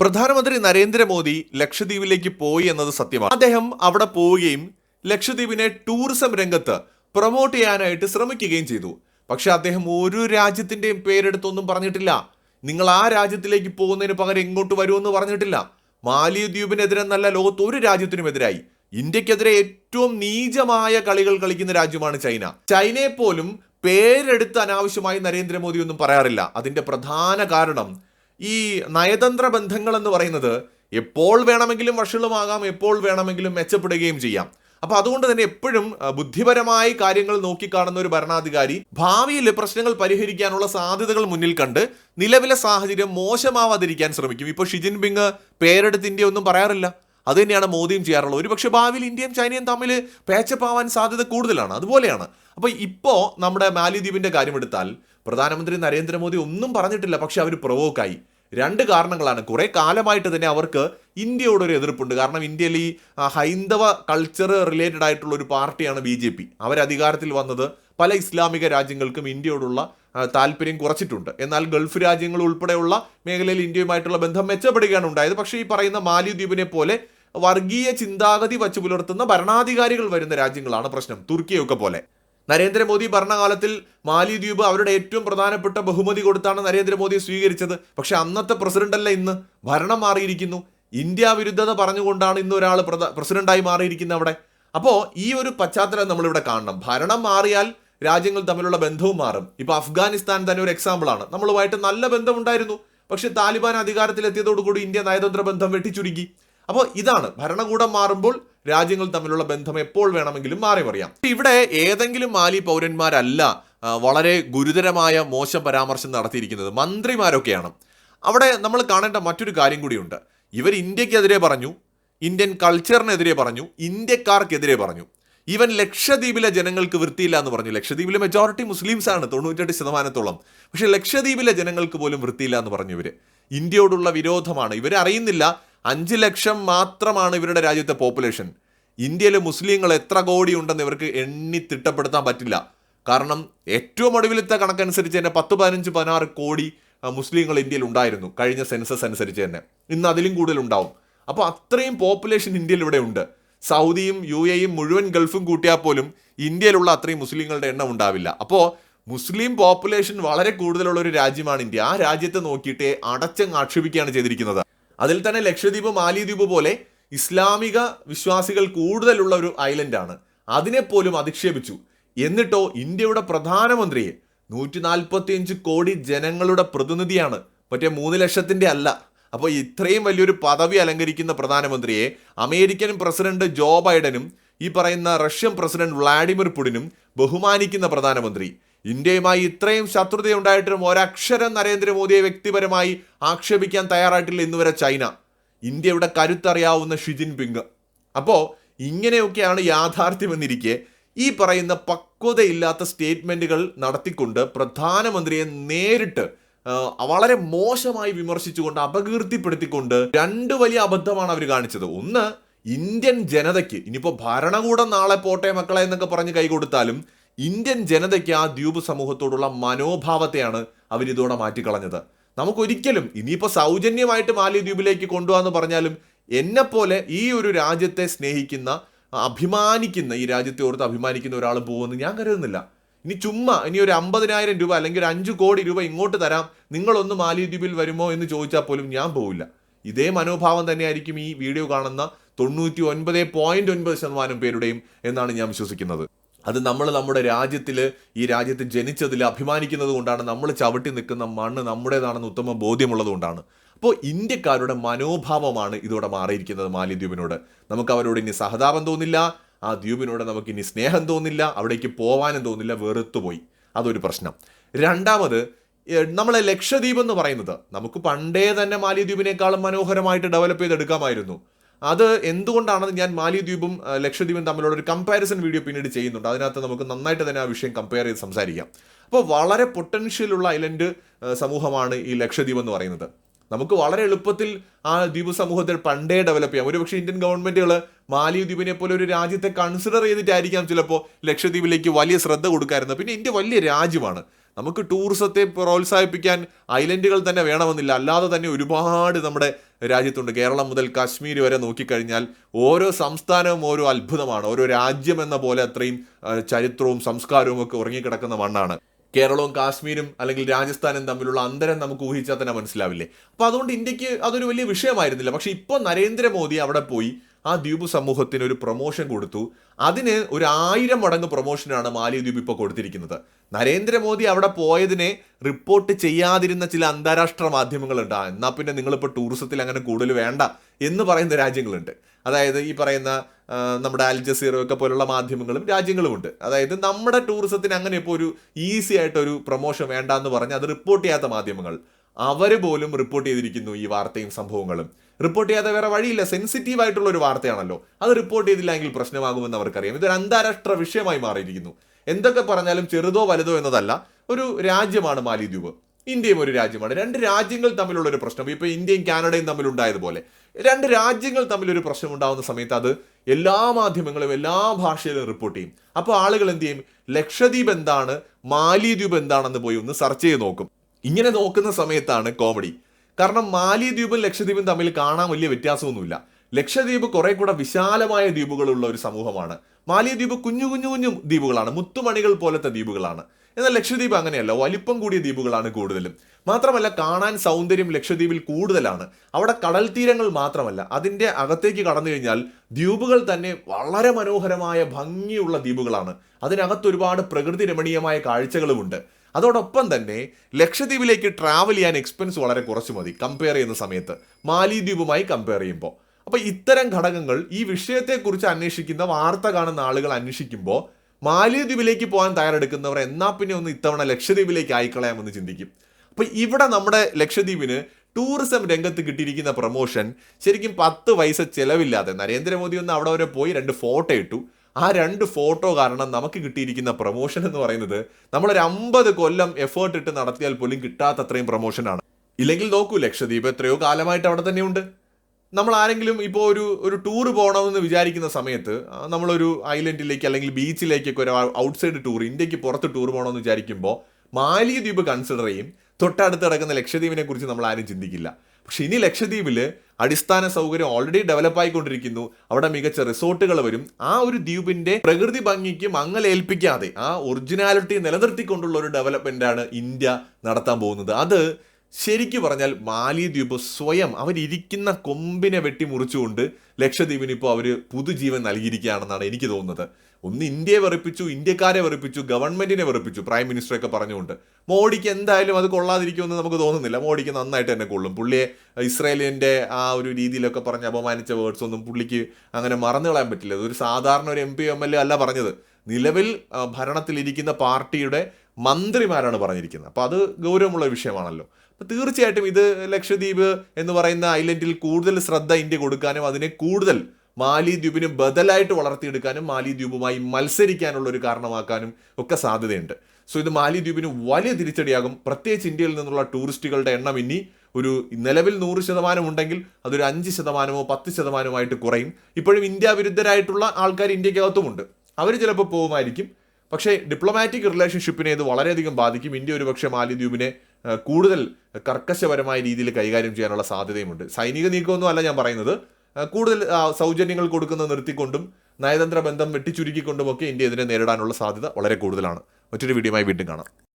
പ്രധാനമന്ത്രി നരേന്ദ്രമോദി ലക്ഷദ്വീപിലേക്ക് പോയി എന്നത് സത്യമാണ്. അദ്ദേഹം അവിടെ പോവുകയും ലക്ഷദ്വീപിനെ ടൂറിസം രംഗത്ത് പ്രൊമോട്ട് ചെയ്യാനായിട്ട് ശ്രമിക്കുകയും ചെയ്തു. പക്ഷെ അദ്ദേഹം ഒരു രാജ്യത്തിന്റെയും പേരെടുത്തൊന്നും പറഞ്ഞിട്ടില്ല. നിങ്ങൾ ആ രാജ്യത്തിലേക്ക് പോകുന്നതിന് പകരം ഇങ്ങോട്ട് വരുമെന്ന് പറഞ്ഞിട്ടില്ല. മാലിദ്വീപിനെതിരെ നല്ല ലോകത്ത് ഒരു രാജ്യത്തിനുമെതിരായി ഇന്ത്യക്കെതിരെ ഏറ്റവും നീചമായ കളികൾ കളിക്കുന്ന രാജ്യമാണ് ചൈന. ചൈനയെ പോലും പേരെടുത്ത് അനാവശ്യമായി നരേന്ദ്രമോദി ഒന്നും പറയാറില്ല. അതിന്റെ പ്രധാന കാരണം ഈ നയതന്ത്ര ബന്ധങ്ങൾ എന്ന് പറയുന്നത് എപ്പോൾ വേണമെങ്കിലും വഷളുമാകാം എപ്പോൾ വേണമെങ്കിലും മെച്ചപ്പെടുകയും ചെയ്യാം. അപ്പോൾ അതുകൊണ്ട് തന്നെ എപ്പോഴും ബുദ്ധിപരമായി കാര്യങ്ങൾ നോക്കിക്കാണുന്ന ഒരു ഭരണാധികാരി ഭാവിയിൽ പ്രശ്നങ്ങൾ പരിഹരിക്കാനുള്ള സാധ്യതകൾ മുന്നിൽ കണ്ട് നിലവിലെ സാഹചര്യം മോശമാവാതിരിക്കാൻ ശ്രമിക്കും. ഇപ്പോൾ ഷിജിൻ പിങ് പേരെടുത്ത് ഇന്ത്യ ഒന്നും പറയാറില്ല. അത് തന്നെയാണ് മോദിയും ചെയ്യാറുള്ളത്. ഒരുപക്ഷെ ഭാവിയിൽ ഇന്ത്യയും ചൈനയും തമ്മിൽ പേച്ചപ്പാവാൻ സാധ്യത കൂടുതലാണ്. അതുപോലെയാണ്. അപ്പോൾ ഇപ്പോൾ നമ്മുടെ മാലിദ്വീപിന്റെ കാര്യമെടുത്താൽ പ്രധാനമന്ത്രി നരേന്ദ്രമോദി ഒന്നും പറഞ്ഞിട്ടില്ല പക്ഷെ അവർ പ്രൊവോക്കായി രണ്ട് കാരണങ്ങളാണ്. കുറെ കാലമായിട്ട് തന്നെ അവർക്ക് ഇന്ത്യയോടൊരു എതിർപ്പുണ്ട്. കാരണം ഇന്ത്യയിൽ ഈ ഹൈന്ദവ കൾച്ചർ റിലേറ്റഡ് ആയിട്ടുള്ള ഒരു പാർട്ടിയാണ് ബി ജെ പി. അവരധികാരത്തിൽ വന്നത് പല ഇസ്ലാമിക രാജ്യങ്ങൾക്കും ഇന്ത്യയോടുള്ള താല്പര്യം കുറച്ചിട്ടുണ്ട്. എന്നാൽ ഗൾഫ് രാജ്യങ്ങൾ ഉൾപ്പെടെയുള്ള മേഖലയിൽ ഇന്ത്യയുമായിട്ടുള്ള ബന്ധം മെച്ചപ്പെടുകയാണ് ഉണ്ടായത്. പക്ഷേ ഈ പറയുന്ന മാലിദ്വീപിനെ പോലെ വർഗീയ ചിന്താഗതി വച്ചു പുലർത്തുന്ന ഭരണാധികാരികൾ വരുന്ന രാജ്യങ്ങളാണ് പ്രശ്നം. തുർക്കിയൊക്കെ പോലെ. നരേന്ദ്രമോദി ഭരണകാലത്തിൽ മാലിദ്വീപ് അവരുടെ ഏറ്റവും പ്രധാനപ്പെട്ട ബഹുമതി കൊടുത്താണ് നരേന്ദ്രമോദി സ്വീകരിച്ചത്. പക്ഷേ അന്നത്തെ പ്രസിഡന്റ് അല്ല ഇന്ന്. ഭരണം മാറിയിരിക്കുന്നു. ഇന്ത്യ വിരുദ്ധത പറഞ്ഞുകൊണ്ടാണ് ഇന്ന് ഒരാൾ പ്രസിഡന്റായി മാറിയിരിക്കുന്നത് അവിടെ. അപ്പോൾ ഈ ഒരു പശ്ചാത്തലം നമ്മളിവിടെ കാണണം. ഭരണം മാറിയാൽ രാജ്യങ്ങൾ തമ്മിലുള്ള ബന്ധവും മാറും. ഇപ്പൊ അഫ്ഗാനിസ്ഥാൻ തന്നെ ഒരു എക്സാമ്പിൾ ആണ്. നമ്മളുമായിട്ട് നല്ല ബന്ധമുണ്ടായിരുന്നു. പക്ഷെ താലിബാൻ അധികാരത്തിലെത്തിയതോടുകൂടി ഇന്ത്യ നയതന്ത്ര ബന്ധം വെട്ടിച്ചുരുക്കി. അപ്പോൾ ഇതാണ്. ഭരണകൂടം മാറുമ്പോൾ രാജ്യങ്ങൾ തമ്മിലുള്ള ബന്ധം എപ്പോൾ വേണമെങ്കിലും മാറി മറിയാം. ഇവിടെ ഏതെങ്കിലും മാലി പൗരന്മാരല്ല വളരെ ഗുരുതരമായ മോശം പരാമർശം നടത്തിയിരിക്കുന്നത്. മന്ത്രിമാരൊക്കെയാണ്. അവിടെ നമ്മൾ കാണേണ്ട മറ്റൊരു കാര്യം കൂടിയുണ്ട്. ഇവർ ഇന്ത്യക്കെതിരെ പറഞ്ഞു ഇന്ത്യൻ കൾച്ചറിനെതിരെ പറഞ്ഞു ഇന്ത്യക്കാർക്കെതിരെ പറഞ്ഞു. ഈവൻ ലക്ഷദ്വീപിലെ ജനങ്ങൾക്ക് വൃത്തിയില്ല എന്ന് പറഞ്ഞു. ലക്ഷദ്വീപിലെ മെജോറിറ്റി മുസ്ലിംസ് ആണ് തൊണ്ണൂറ്റെട്ട് ശതമാനത്തോളം. പക്ഷേ ലക്ഷദ്വീപിലെ ജനങ്ങൾക്ക് പോലും വൃത്തിയില്ല എന്ന് പറഞ്ഞു ഇവർ. ഇന്ത്യയോടുള്ള വിരോധമാണ്. ഇവർ അറിയുന്നില്ല. അഞ്ച് ലക്ഷം മാത്രമാണ് ഇവരുടെ രാജ്യത്തെ പോപ്പുലേഷൻ ഇന്ത്യയിലെ മുസ്ലിങ്ങൾ എത്ര കോടി ഉണ്ടെന്ന് ഇവർക്ക് എണ്ണി തിട്ടപ്പെടുത്താൻ പറ്റില്ല. കാരണം ഏറ്റവും ഒടുവിലത്തെ കണക്കനുസരിച്ച് തന്നെ പത്ത് പതിനഞ്ച് പതിനാറ് കോടി മുസ്ലിങ്ങൾ ഇന്ത്യയിൽ ഉണ്ടായിരുന്നു. കഴിഞ്ഞ സെൻസസ് അനുസരിച്ച് തന്നെ. ഇന്ന് അതിലും കൂടുതൽ ഉണ്ടാവും. അപ്പോൾ അത്രയും പോപ്പുലേഷൻ ഇന്ത്യയിൽ ഇവിടെ ഉണ്ട്. സൗദിയും യു എയും മുഴുവൻ ഗൾഫും കൂട്ടിയാൽ പോലും ഇന്ത്യയിലുള്ള അത്രയും മുസ്ലിങ്ങളുടെ എണ്ണം ഉണ്ടാവില്ല. അപ്പോൾ മുസ്ലിം പോപ്പുലേഷൻ വളരെ കൂടുതലുള്ള ഒരു രാജ്യമാണ് ഇന്ത്യ. ആ രാജ്യത്തെ നോക്കിയിട്ട് അടച്ചങ്ങ് ആക്ഷേപിക്കുകയാണ് ചെയ്തിരിക്കുന്നത്. അതിൽ തന്നെ ലക്ഷദ്വീപ് മാലിദ്വീപ് പോലെ ഇസ്ലാമിക വിശ്വാസികൾ കൂടുതലുള്ള ഒരു ഐലൻഡാണ്. അതിനെപ്പോലും അധിക്ഷേപിച്ചു. എന്നിട്ടോ ഇന്ത്യയുടെ പ്രധാനമന്ത്രിയെ നൂറ്റി നാൽപ്പത്തിയഞ്ച് കോടി ജനങ്ങളുടെ പ്രതിനിധിയാണ്. മറ്റേ മൂന്ന് ലക്ഷത്തിന്റെ അല്ല. അപ്പോൾ ഇത്രയും വലിയൊരു പദവി അലങ്കരിക്കുന്ന പ്രധാനമന്ത്രിയെ അമേരിക്കൻ പ്രസിഡന്റ് ജോ ബൈഡനും ഈ പറയുന്ന റഷ്യൻ പ്രസിഡന്റ് വ്ളാഡിമിർ പുടിനും ബഹുമാനിക്കുന്ന പ്രധാനമന്ത്രി. ഇന്ത്യയുമായി ഇത്രയും ശത്രുതയുണ്ടായിട്ടും ഒരക്ഷരം നരേന്ദ്രമോദിയെ വ്യക്തിപരമായി ആക്ഷേപിക്കാൻ തയ്യാറായിട്ടില്ല ഇന്നുവരെ ചൈന. ഇന്ത്യയുടെ കരുത്തറിയാവുന്ന ഷി ജിൻപിങ്. അപ്പോൾ ഇങ്ങനെയൊക്കെയാണ് യാഥാർത്ഥ്യമെന്നിരിക്കെ ഈ പറയുന്ന പക്വതയില്ലാത്ത സ്റ്റേറ്റ്മെന്റുകൾ നടത്തിക്കൊണ്ട് പ്രധാനമന്ത്രിയെ നേരിട്ട് വളരെ മോശമായി വിമർശിച്ചുകൊണ്ട് അപകീർത്തിപ്പെടുത്തിക്കൊണ്ട് രണ്ട് വലിയ അബദ്ധമാണ് അവർ കാണിച്ചത്. ഒന്ന് ഇന്ത്യൻ ജനതയ്ക്ക് ഇനിയിപ്പോൾ ഭരണകൂടം നാളെ പോട്ടെ മക്കളെ എന്നൊക്കെ പറഞ്ഞ് കൈകൊടുത്താലും ഇന്ത്യൻ ജനതയ്ക്ക് ആ ദ്വീപ് സമൂഹത്തോടുള്ള മനോഭാവത്തെയാണ് അവരിതോടെ മാറ്റിക്കളഞ്ഞത്. നമുക്കൊരിക്കലും ഇനിയിപ്പോൾ സൗജന്യമായിട്ട് മാലിദ്വീപിലേക്ക് കൊണ്ടുപോകാന്ന് പറഞ്ഞാലും എന്നെപ്പോലെ ഈ ഒരു രാജ്യത്തെ സ്നേഹിക്കുന്ന അഭിമാനിക്കുന്ന ഈ രാജ്യത്തെ ഓർത്ത് അഭിമാനിക്കുന്ന ഒരാൾ പോകുമെന്ന് ഞാൻ കരുതുന്നില്ല. ഇനി ചുമ്മാ ഇനി ഒരു അമ്പതിനായിരം രൂപ അല്ലെങ്കിൽ ഒരു അഞ്ച് കോടി രൂപ ഇങ്ങോട്ട് തരാം. നിങ്ങളൊന്ന് മാലിദ്വീപിൽ വരുമോ എന്ന് ചോദിച്ചാൽ പോലും ഞാൻ പോവില്ല. ഇതേ മനോഭാവം തന്നെയായിരിക്കും ഈ വീഡിയോ കാണുന്ന തൊണ്ണൂറ്റി ഒൻപത് പോയിന്റ് ഒൻപത് ശതമാനം പേരുടെയും എന്നാണ് ഞാൻ വിശ്വസിക്കുന്നത്. അത് നമ്മൾ നമ്മുടെ രാജ്യത്തിൽ ഈ രാജ്യത്ത് ജനിച്ചതിൽ അഭിമാനിക്കുന്നത് കൊണ്ടാണ് നമ്മൾ ചവിട്ടി നിൽക്കുന്ന മണ്ണ് നമ്മുടേതാണെന്ന് ഉത്തമ ബോധ്യമുള്ളത് കൊണ്ടാണ്. അപ്പോൾ ഇന്ത്യക്കാരുടെ മനോഭാവമാണ് ഇതോടെ മാറിയിരിക്കുന്നത് മാലിദ്വീപിനോട്. നമുക്ക് അവരോട് ഇനി സഹതാപം തോന്നില്ല ആ ദ്വീപിനോട് നമുക്ക് ഇനി സ്നേഹം തോന്നില്ല അവിടേക്ക് പോവാനും തോന്നില്ല വെറുത്തുപോയി. അതൊരു പ്രശ്നം. രണ്ടാമത് നമ്മളെ ലക്ഷദ്വീപ് എന്ന് പറയുന്നത് നമുക്ക് പണ്ടേ തന്നെ മാലിദ്വീപിനേക്കാളും മനോഹരമായിട്ട് ഡെവലപ്പ് ചെയ്തെടുക്കാമായിരുന്നു. അത് എന്തുകൊണ്ടാണെന്ന് ഞാൻ മാലിദ്വീപും ലക്ഷദ്വീപും തമ്മിലുള്ള ഒരു കമ്പാരിസൺ വീഡിയോ പിന്നീട് ചെയ്യുന്നുണ്ട്. അതിനകത്ത് നമുക്ക് നന്നായിട്ട് തന്നെ ആ വിഷയം കമ്പയർ ചെയ്ത് സംസാരിക്കാം. അപ്പോൾ വളരെ പൊട്ടൻഷ്യലുള്ള ഐലൻഡ് സമൂഹമാണ് ഈ ലക്ഷദ്വീപ് എന്ന് പറയുന്നത്. നമുക്ക് വളരെ എളുപ്പത്തിൽ ആ ദ്വീപ് സമൂഹത്തിൽ പണ്ടേ ഡെവലപ്പ് ചെയ്യാം. ഒരുപക്ഷെ ഇന്ത്യൻ ഗവൺമെന്റുകൾ മാലിദ്വീപിനെ പോലെ ഒരു രാജ്യത്തെ കൺസിഡർ ചെയ്തിട്ടായിരിക്കാം ചിലപ്പോൾ ലക്ഷദ്വീപിലേക്ക് വലിയ ശ്രദ്ധ കൊടുക്കാറുണ്ട് പിന്നെ ഇന്ത്യ വലിയ രാജ്യമാണ്. നമുക്ക് ടൂറിസത്തെ പ്രോത്സാഹിപ്പിക്കാൻ ഐലൻഡുകൾ തന്നെ വേണമെന്നില്ല. അല്ലാതെ തന്നെ ഒരുപാട് നമ്മുടെ രാജ്യത്തുണ്ട്. കേരളം മുതൽ കാശ്മീർ വരെ നോക്കിക്കഴിഞ്ഞാൽ ഓരോ സംസ്ഥാനവും ഓരോ അത്ഭുതമാണ്. ഓരോ രാജ്യം എന്ന പോലെ അത്രയും ചരിത്രവും സംസ്കാരവും ഒക്കെ ഉറങ്ങിക്കിടക്കുന്ന മണ്ണാണ്. കേരളവും കാശ്മീരും അല്ലെങ്കിൽ രാജസ്ഥാനും തമ്മിലുള്ള അന്തരം നമുക്ക് ഊഹിച്ചാൽ തന്നെ മനസ്സിലാവില്ലേ? അപ്പൊ അതുകൊണ്ട് ഇന്ത്യയ്ക്ക് അതൊരു വലിയ വിഷയമായിരുന്നില്ല. പക്ഷെ ഇപ്പോൾ നരേന്ദ്രമോദി അവിടെ പോയി ആ ദ്വീപ് സമൂഹത്തിന് ഒരു പ്രൊമോഷൻ കൊടുത്തു. അതിന് ഒരു ആയിരം മടങ്ങ് പ്രൊമോഷനാണ് മാലിദ്വീപ് ഇപ്പോൾ കൊടുത്തിരിക്കുന്നത്. നരേന്ദ്രമോദി അവിടെ പോയതിനെ റിപ്പോർട്ട് ചെയ്യാതിരുന്ന ചില അന്താരാഷ്ട്ര മാധ്യമങ്ങളുണ്ട്. ആ എന്നാൽ പിന്നെ നിങ്ങളിപ്പോൾ ടൂറിസത്തിൽ അങ്ങനെ കൂടുതൽ വേണ്ട എന്ന് പറയുന്ന രാജ്യങ്ങളുണ്ട്. അതായത് ഈ പറയുന്ന നമ്മുടെ അൽ ജസീറ ഒക്കെ പോലുള്ള മാധ്യമങ്ങളും രാജ്യങ്ങളുമുണ്ട് അതായത് നമ്മുടെ ടൂറിസത്തിന് അങ്ങനെ ഇപ്പോൾ ഒരു ഈസി ആയിട്ടൊരു പ്രൊമോഷൻ വേണ്ട എന്ന് പറഞ്ഞ് അത് റിപ്പോർട്ട് ചെയ്യാത്ത മാധ്യമങ്ങൾ. അവർ പോലും റിപ്പോർട്ട് ചെയ്തിരിക്കുന്നു ഈ വാർത്തയും സംഭവങ്ങളും. റിപ്പോർട്ട് ചെയ്യാതെ വേറെ വഴിയില്ല. സെൻസിറ്റീവ് ആയിട്ടുള്ള ഒരു വാർത്തയാണല്ലോ. അത് റിപ്പോർട്ട് ചെയ്തില്ലെങ്കിൽ പ്രശ്നമാകുമെന്ന് അവർക്കറിയാം. ഇതൊരു അന്താരാഷ്ട്ര വിഷയമായി മാറിയിരിക്കുന്നു. എന്തൊക്കെ പറഞ്ഞാലും ചെറുതോ വലുതോ എന്നതല്ല ഒരു രാജ്യമാണ് മാലിദ്വീപ്. ഇന്ത്യയും ഒരു രാജ്യമാണ്. രണ്ട് രാജ്യങ്ങൾ തമ്മിലുള്ള ഒരു പ്രശ്നം. ഇപ്പൊ ഇന്ത്യയും കാനഡയും തമ്മിൽ ഉണ്ടായതുപോലെ. രണ്ട് രാജ്യങ്ങൾ തമ്മിൽ ഒരു പ്രശ്നം ഉണ്ടാകുന്ന സമയത്ത് അത് എല്ലാ മാധ്യമങ്ങളും എല്ലാ ഭാഷയിലും റിപ്പോർട്ട് ചെയ്യും. അപ്പോൾ ആളുകൾ എന്ത് ചെയ്യും? ലക്ഷദ്വീപ് എന്താണ്? മാലിദ്വീപ് എന്താണെന്ന് പോയി ഒന്ന് സെർച്ച് ചെയ്ത് നോക്കും. ഇങ്ങനെ നോക്കുന്ന സമയത്താണ് കോമഡി കാരണം മാലിദ്വീപും ലക്ഷദ്വീപും തമ്മിൽ കാണാൻ വലിയ വ്യത്യാസമൊന്നുമില്ല. ലക്ഷദ്വീപ് കുറെ കൂടെ വിശാലമായ ദ്വീപുകളുള്ള ഒരു സമൂഹമാണ്. മാലിദ്വീപ് കുഞ്ഞു കുഞ്ഞു കുഞ്ഞു ദ്വീപുകളാണ്. മുത്തുമണികൾ പോലത്തെ ദ്വീപുകളാണ്. എന്നാൽ ലക്ഷദ്വീപ് അങ്ങനെയല്ല. വലിപ്പം കൂടിയ ദ്വീപുകളാണ് കൂടുതലും. മാത്രമല്ല കാണാൻ സൗന്ദര്യം ലക്ഷദ്വീപിൽ കൂടുതലാണ്. അവിടെ കടൽ തീരങ്ങൾ മാത്രമല്ല. അതിന്റെ അകത്തേക്ക് കടന്നു കഴിഞ്ഞാൽ ദ്വീപുകൾ തന്നെ വളരെ മനോഹരമായ ഭംഗിയുള്ള ദ്വീപുകളാണ്. അതിനകത്ത് ഒരുപാട് പ്രകൃതി രമണീയമായ കാഴ്ചകളുമുണ്ട്. അതോടൊപ്പം തന്നെ ലക്ഷദ്വീപിലേക്ക് ട്രാവൽ ചെയ്യാൻ എക്സ്പെൻസ് വളരെ കുറച്ച് മതി കമ്പയർ ചെയ്യുന്ന സമയത്ത്. മാലിദ്വീപുമായി കമ്പയർ ചെയ്യുമ്പോൾ അപ്പോൾ ഇത്തരം ഘടകങ്ങൾ ഈ വിഷയത്തെക്കുറിച്ച് അന്വേഷിക്കുന്ന വാർത്ത കാണുന്ന ആളുകൾ അന്വേഷിക്കുമ്പോൾ മാലിദ്വീപിലേക്ക് പോകാൻ തയ്യാറെടുക്കുന്നവർ എന്നാൽ പിന്നെ ഒന്ന് ഇത്തവണ ലക്ഷദ്വീപിലേക്ക് ആയിക്കളയാമെന്ന് ചിന്തിക്കും. അപ്പോൾ ഇവിടെ നമ്മുടെ ലക്ഷദ്വീപിന് ടൂറിസം രംഗത്ത് കിട്ടിയിരിക്കുന്ന പ്രൊമോഷൻ ശരിക്കും പത്ത് പൈസ ചിലവില്ലാതെ നരേന്ദ്രമോദി ഒന്ന് അവിടെ വരെ പോയി രണ്ട് ഫോട്ടോ ഇട്ടു. ആ രണ്ട് ഫോട്ടോ കാരണം നമുക്ക് കിട്ടിയിരിക്കുന്ന പ്രൊമോഷൻ എന്ന് പറയുന്നത് നമ്മളൊരു അമ്പത് കൊല്ലം എഫേർട്ട് ഇട്ട് നടത്തിയാൽ പോലും കിട്ടാത്തത്രയും പ്രൊമോഷനാണ് ഇല്ലെങ്കിൽ നോക്കൂ ലക്ഷദ്വീപ് എത്രയോ കാലമായിട്ട് അവിടെ തന്നെയുണ്ട്. നമ്മൾ ആരെങ്കിലും ഇപ്പോൾ ഒരു ഒരു ടൂർ പോകണമെന്ന് വിചാരിക്കുന്ന സമയത്ത് നമ്മളൊരു ഐലൻഡിലേക്ക് അല്ലെങ്കിൽ ബീച്ചിലേക്കൊക്കെ ഒരു ഔട്ട്സൈഡ് ടൂർ ഇന്ത്യയ്ക്ക് പുറത്ത് ടൂർ പോകണമെന്ന് വിചാരിക്കുമ്പോൾ മാലിദ്വീപ് കൺസിഡർ ചെയ്യും. തൊട്ടടുത്ത് കിടക്കുന്ന ലക്ഷദ്വീപിനെ കുറിച്ച് നമ്മൾ ആരും ചിന്തിക്കില്ല. പക്ഷെ ഇനി ലക്ഷദ്വീപിൽ അടിസ്ഥാന സൗകര്യം ഓൾറെഡി ഡെവലപ്പ് ആയിക്കൊണ്ടിരിക്കുന്നു. അവിടെ മികച്ച റിസോർട്ടുകൾ വരും. ആ ഒരു ദ്വീപിന്റെ പ്രകൃതി ഭംഗിക്ക് മങ്ങലേൽപ്പിക്കാതെ ആ ഒറിജിനാലിറ്റി നിലനിർത്തിക്കൊണ്ടുള്ള ഒരു ഡെവലപ്മെന്റ് ആണ് ഇന്ത്യ നടത്താൻ പോകുന്നത്. അത് ശരിക്കു പറഞ്ഞാൽ മാലിദ്വീപ് സ്വയം അവരിരിക്കുന്ന കൊമ്പിനെ വെട്ടി മുറിച്ചുകൊണ്ട് ലക്ഷദ്വീപിന് ഇപ്പോൾ അവർ പുതുജീവൻ നൽകിയിരിക്കുകയാണെന്നാണ് എനിക്ക് തോന്നുന്നത്. ഒന്ന് ഇന്ത്യയെ വെറുപ്പിച്ചു ഇന്ത്യക്കാരെ വെറുപ്പിച്ചു ഗവൺമെന്റിനെ വെറുപ്പിച്ചു പ്രൈം മിനിസ്റ്ററൊക്കെ പറഞ്ഞുകൊണ്ട്. മോഡിക്ക് എന്തായാലും അത് കൊള്ളാതിരിക്കുമെന്ന് നമുക്ക് തോന്നുന്നില്ല. മോഡിക്ക് നന്നായിട്ട് തന്നെ കൊള്ളും. പുള്ളിയെ ഇസ്രായേലിന്റെ ആ ഒരു രീതിയിലൊക്കെ പറഞ്ഞ് അപമാനിച്ച വേർഡ്സ് ഒന്നും പുള്ളിക്ക് അങ്ങനെ മറന്നു കളയാൻ പറ്റില്ല ഒരു സാധാരണ ഒരു M P M L A അല്ല പറഞ്ഞത്. നിലവിൽ ഭരണത്തിലിരിക്കുന്ന പാർട്ടിയുടെ മന്ത്രിമാരാണ് പറഞ്ഞിരിക്കുന്നത്. അപ്പോൾ അത് ഗൗരവമുള്ള വിഷയമാണല്ലോ. അപ്പോൾ തീർച്ചയായിട്ടും ഇത് ലക്ഷദ്വീപ് എന്ന് പറയുന്ന ഐലൻഡിൽ കൂടുതൽ ശ്രദ്ധ ഇന്ത്യ കൊടുക്കാനും അതിനെ കൂടുതൽ മാലിദ്വീപിന് ബദലായിട്ട് വളർത്തിയെടുക്കാനും മാലിദ്വീപുമായി മത്സരിക്കാനുള്ള ഒരു കാരണമാക്കാനും ഒക്കെ സാധ്യതയുണ്ട്. സോ ഇത് മാലിദ്വീപിന് വലിയ തിരിച്ചടിയാകും. പ്രത്യേകിച്ച് ഇന്ത്യയിൽ നിന്നുള്ള ടൂറിസ്റ്റുകളുടെ എണ്ണം ഇനി ഒരു നിലവിൽ നൂറ് ശതമാനം ഉണ്ടെങ്കിൽ അതൊരു അഞ്ച് ശതമാനമോ പത്ത് ശതമാനമായിട്ട് കുറയും. ഇപ്പോഴും ഇന്ത്യ വിരുദ്ധരായിട്ടുള്ള ആൾക്കാർ ഇന്ത്യക്കകത്തുമുണ്ട്. അവർ ചിലപ്പോൾ പോകുമായിരിക്കും. പക്ഷേ ഡിപ്ലോമാറ്റിക് റിലേഷൻഷിപ്പിനെ ഇത് വളരെയധികം ബാധിക്കും. ഇന്ത്യ ഒരുപക്ഷെ മാലിദ്വീപിനെ കൂടുതൽ കർക്കശപരമായ രീതിയിൽ കൈകാര്യം ചെയ്യാനുള്ള സാധ്യതയുമുണ്ട്. സൈനിക നീക്കമൊന്നും അല്ല ഞാൻ പറയുന്നത്. കൂടുതൽ സൗജന്യങ്ങൾ കൊടുക്കുന്ന നിർത്തിക്കൊണ്ടും നയതന്ത്ര ബന്ധം വെട്ടിച്ചുരുക്കിക്കൊണ്ടുമൊക്കെ ഇന്ത്യ ഇതിനെ നേരിടാനുള്ള സാധ്യത വളരെ കൂടുതലാണ്. മറ്റൊരു വീഡിയോയുമായി വീണ്ടും കാണാം.